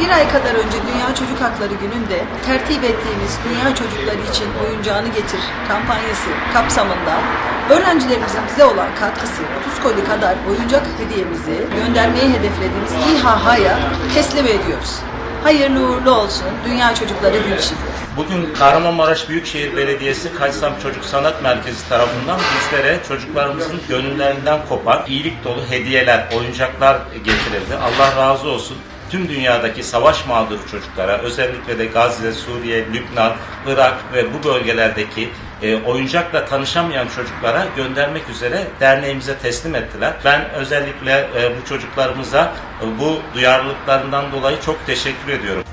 Bir ay kadar önce Dünya Çocuk Hakları Günü'nde tertip ettiğimiz Dünya Çocukları için Oyuncağını Getir kampanyası kapsamında öğrencilerimizin bize olan katkısı 30 koli kadar oyuncak hediyemizi göndermeyi hedeflediğimiz İHH'ya teslim ediyoruz. Hayırlı uğurlu olsun Dünya Çocukları Günü için. Bugün Kahramanmaraş Büyükşehir Belediyesi Kaysam Çocuk Sanat Merkezi tarafından bizlere çocuklarımızın gönüllerinden kopan iyilik dolu hediyeler, oyuncaklar getirildi. Allah razı olsun. Tüm dünyadaki savaş mağduru çocuklara, özellikle de Gazze, Suriye, Lübnan, Irak ve bu bölgelerdeki e, oyuncakla tanışamayan çocuklara göndermek üzere derneğimize teslim ettiler. Ben özellikle e, bu çocuklarımıza e, bu duyarlılıklarından dolayı çok teşekkür ediyorum.